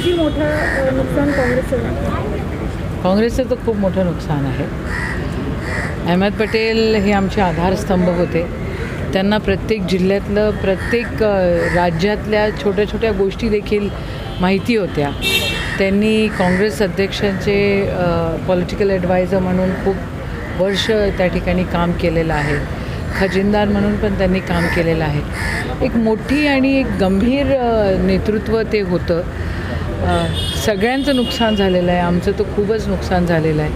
किती मोठं नुकसान काँग्रेसचं काँग्रेसचं तर खूप मोठं नुकसान आहे. अहमद पटेल हे आमचे आधारस्तंभ होते. त्यांना प्रत्येक जिल्ह्यातलं प्रत्येक राज्यातल्या छोट्या छोट्या गोष्टी देखील माहिती होत्या. त्यांनी काँग्रेस अध्यक्षांचे पॉलिटिकल ॲडवायझर म्हणून खूप वर्ष त्या ठिकाणी काम केलेलं आहे. खजिनदार म्हणून पण त्यांनी काम केलेलं आहे. एक मोठी आणि एक गंभीर नेतृत्व ते होतं. सगळ्यांचं नुकसान झालेलं आहे. आमचं तर खूपच नुकसान झालेलं आहे.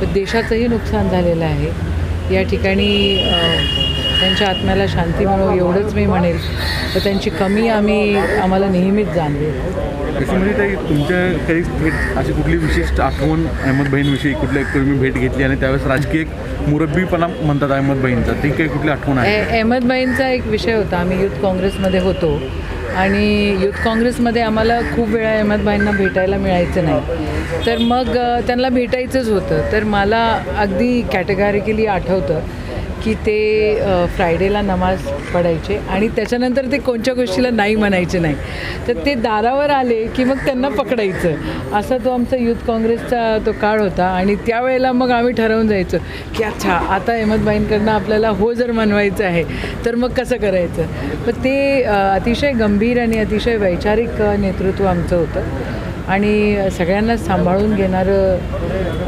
पण देशाचंही नुकसान झालेलं आहे. या ठिकाणी त्यांच्या आत्म्याला शांती मिळो एवढंच मी म्हणेल. तर त्यांची कमी आम्ही आम्हाला नेहमीच जाणवेल. तुमच्या काही भेट अशी कुठली विशिष्ट आठवण अहमद बहीणविषयी कुठल्या एक तुम्ही भेट घेतली आणि त्यावेळेस राजकीय एक मुरब्बीपणा म्हणतात अहमद बहीणचा ती काही कुठली आठवण आहे? ए- अहमदबाईंचा एक विषय होता. आम्ही युथ काँग्रेसमध्ये होतो. आणि युथ काँग्रेसमध्ये आम्हाला खूप वेळा अहमदबाईंना भेटायला मिळायचं नाही. तर मग त्यांना भेटायचंच होतं. तर मला अगदी कॅटेगॉरिकली आठवतं. की ते फ्रायडेला नमाज पडायचे आणि त्याच्यानंतर ते कोणत्या गोष्टीला नाही म्हणायचे नाही. तर ते दारावर आले की मग त्यांना पकडायचं. असा तो आमचा युथ काँग्रेसचा तो काळ होता आणि त्यावेळेला मग आम्ही ठरवून जायचं की अच्छा आता अहमदबाईंकडनं आपल्याला हो जर मनवायचं आहे तर मग कसं करायचं? पण ते अतिशय गंभीर आणि अतिशय वैचारिक नेतृत्व आमचं होतं. आणि सगळ्यांना सांभाळून घेणारं